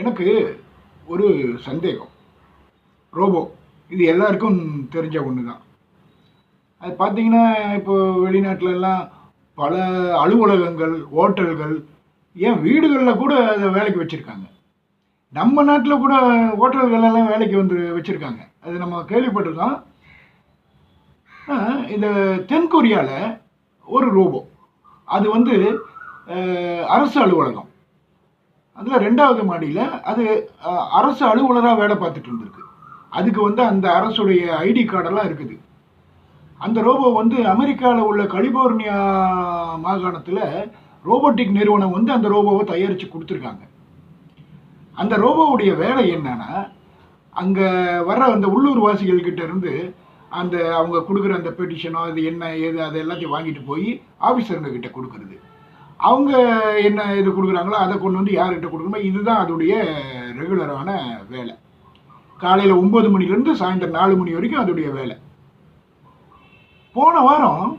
எனக்கு ஒரு சந்தேகம். ரோபோ இது எல்லாருக்கும் தெரிஞ்ச ஒன்று தான் அது பார்த்தீங்கன்னா இப்போ வெளிநாட்டிலலாம் பல அலுவலகங்கள் ஹோட்டல்கள் ஏன் வீடுகளில் கூட அதை வேலைக்கு வச்சுருக்காங்க. நம்ம நாட்டில் கூட ஹோட்டல்கள் எல்லாம் வேலைக்கு வந்து வச்சுருக்காங்க. அது நம்ம கேள்விப்பட்டிருக்கோம். இந்த தென்கொரியாவில் ஒரு ரோபோ. அது வந்து அரசு அலுவலகம். அதில் ரெண்டாவது மாடியில் அது அரசு அலுவலராக வேலை பார்த்துட்டு இருந்திருக்கு. அதுக்கு வந்து அந்த அரசுடைய ஐடி கார்டெல்லாம் இருக்குது. அந்த ரோபோ வந்து அமெரிக்காவில் உள்ள கலிபோர்னியா மாகாணத்தில் ரோபோட்டிக் நிறுவனம் வந்து அந்த ரோபோவை தயாரித்து கொடுத்துருக்காங்க. அந்த ரோபோவுடைய வேலை என்னன்னா அங்கே வர்ற அந்த உள்ளூர் வாசிகள்கிட்ட இருந்து அந்த அவங்க கொடுக்குற அந்த பெட்டிஷனோ அது என்ன ஏது அதை எல்லாத்தையும் வாங்கிட்டு போய் ஆஃபீஸருங்க கிட்ட கொடுக்குறது. அவங்க என்ன இது கொடுக்குறாங்களோ அதை கொண்டு வந்து யார்கிட்ட கொடுக்கணுமோ இதுதான் அதோடைய ரெகுலரான வேலை. காலையில் ஒம்பது மணிலேருந்து சாயந்தரம் நாலு மணி வரைக்கும் அதோடைய வேலை. போன வாரம்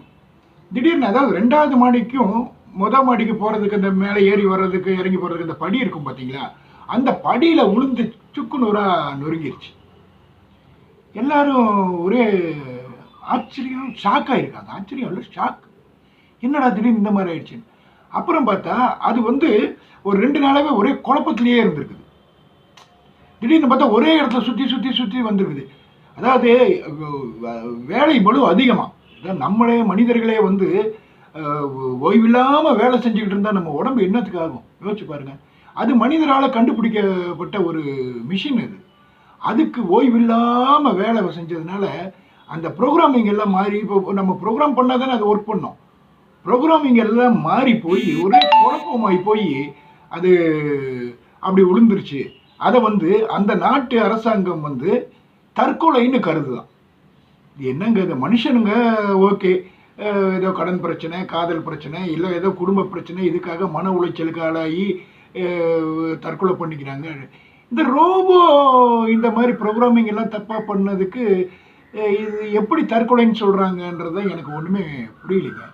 திடீர்னு அதாவது ரெண்டாவது மாடிக்கும் முத மாடிக்கு போகிறதுக்கு இந்த மேலே ஏறி வர்றதுக்கு இறங்கி போகிறதுக்கு இந்த படி இருக்கும் பார்த்தீங்களா அந்த படியில் உளுந்து சுக்கு நூறாக நொறுங்கிருச்சு. எல்லாரும் ஒரே ஆச்சரியம் ஷாக் ஆகிருக்காங்க ஆச்சரியம் இல்லை ஷாக் என்னடா திடீர்னு இந்த மாதிரி ஆயிடுச்சுன்னு. அப்புறம் பார்த்தா அது வந்து ஒரு ரெண்டு நாளாகவே ஒரே குழப்பத்திலேயே இருந்திருக்குது. திடீர்னு பார்த்தா ஒரே இடத்துல சுற்றி சுற்றி சுற்றி வந்திருக்குது. அதாவது வேலை பலு அதிகமாக நம்மளே மனிதர்களே வந்து ஓய்வில்லாமல் வேலை செஞ்சுக்கிட்டு இருந்தால் நம்ம உடம்பு என்னத்துக்கு ஆகும்? யோசிச்சு பாருங்கள் அது மனிதரால் கண்டுபிடிக்கப்பட்ட ஒரு மிஷின் அது. அதுக்கு ஓய்வில்லாமல் வேலை செஞ்சதுனால அந்த ப்ரோக்ராமிங் எல்லாம் மாறி இப்போ நம்ம ப்ரோக்ராம் பண்ணால் தானே அது ஒர்க் பண்ணோம். ப்ரோக்ராமிங் எல்லாம் மாறி போய் ஒரே குழப்பமாகி போய் அது அப்படி விழுந்துருச்சு அதை வந்து அந்த நாட்டு அரசாங்கம் வந்து தற்கொலைன்னு கருதுதான். என்னங்க இது மனுஷனுங்க ஓகே. ஏதோ கடன் பிரச்சனை காதல் பிரச்சனை இல்லை ஏதோ குடும்ப பிரச்சனை இதுக்காக மன உளைச்சலுக்கு ஆளாகி தற்கொலை பண்ணிக்கிறாங்க. இந்த ரோபோ இந்த மாதிரி ப்ரோக்ராமிங் எல்லாம் தப்பாக பண்ணதுக்கு இது எப்படி தற்கொலைன்னு சொல்கிறாங்கன்றது எனக்கு ஒன்றுமே புரியலைங்க.